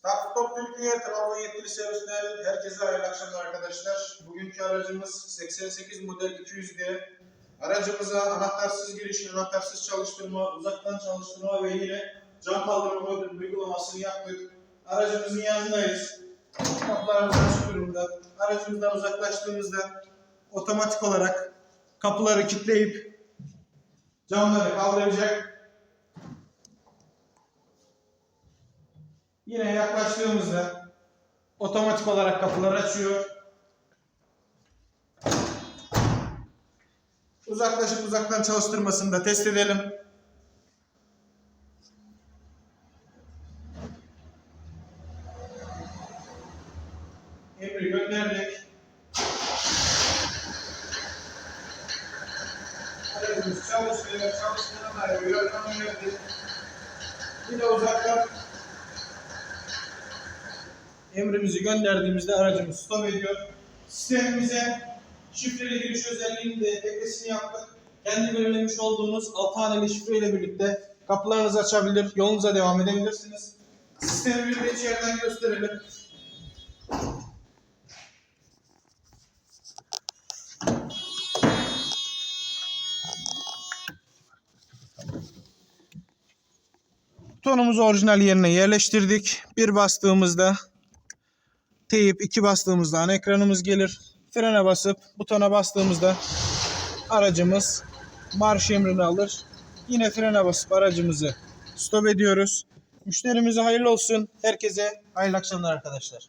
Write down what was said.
Start Top Türkiye Trabzon yetkili servisler herkese hayırlı akşamlar arkadaşlar. Bugünkü aracımız 88 model 200D. Aracımıza anahtarsız giriş, anahtarsız çalıştırma, uzaktan çalıştırma ve yine cam kaldırma uygulamasını yaptık. Aracımızın yanındayız. Kapılarımız açık durumda. Aracımızdan uzaklaştığımızda otomatik olarak kapıları kilitleyip camları kaldıracak. Yine yaklaştığımızda otomatik olarak kapıları açıyor. Uzaklaşıp uzaktan çalıştırmasını da test edelim. Emri gönderdik. Aracımız çalışıyor, çalıştığına dair bir. Yine uzaktan emrimizi gönderdiğimizde aracımız stop ediyor. Sistemimize şifreli giriş özelliğini de eklesini yaptık. Kendi belirlemiş olduğunuz 6 haneli şifreyle birlikte kapılarınızı açabilir, yolunuza devam edebilirsiniz. Sistemi bir de içeriden gösterelim. Butonumuzu orijinal yerine yerleştirdik. Bir bastığımızda teyip, iki bastığımızda ana ekranımız gelir. Frene basıp butona bastığımızda aracımız marş emrini alır. Yine frene basıp aracımızı stop ediyoruz. Müşterimize hayırlı olsun. Herkese hayırlı akşamlar arkadaşlar.